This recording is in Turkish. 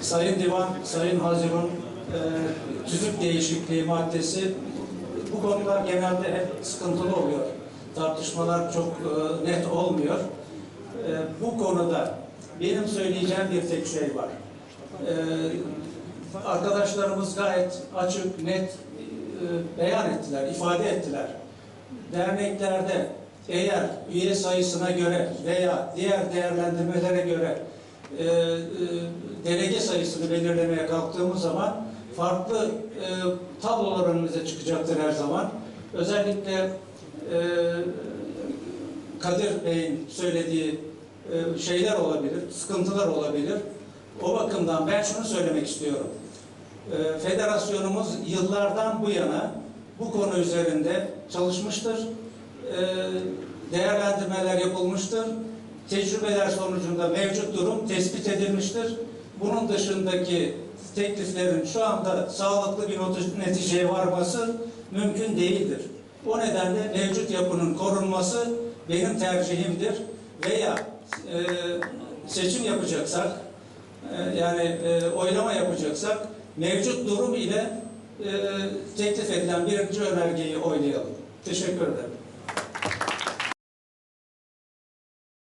Sayın Divan, Sayın Hazirun e, tüzük değişikliği maddesi bu konular genelde hep sıkıntılı oluyor. Tartışmalar çok e, net olmuyor. E, bu konuda benim söyleyeceğim bir tek şey var. E, arkadaşlarımız gayet açık, net e, beyan ettiler, ifade ettiler. Derneklerde eğer üye sayısına göre veya diğer değerlendirmelere göre e, e, delege sayısını belirlemeye kalktığımız zaman farklı e, tablolar önümüze çıkacaktır her zaman. Özellikle e, Kadir Bey'in söylediği e, şeyler olabilir, sıkıntılar olabilir. O bakımdan ben şunu söylemek istiyorum. E, Federasyonumuz yıllardan bu yana bu konu üzerinde çalışmıştır. E, Değerlendirmeler yapılmıştır. Tecrübeler sonucunda mevcut durum tespit edilmiştir. Bunun dışındaki tekliflerin şu anda sağlıklı bir neticeye varması mümkün değildir. O nedenle mevcut yapının korunması benim tercihimdir. Veya e, seçim yapacaksak, e, yani e, oylama yapacaksak mevcut durum ile e, teklif edilen birinci önergeyi oylayalım. Teşekkür ederim.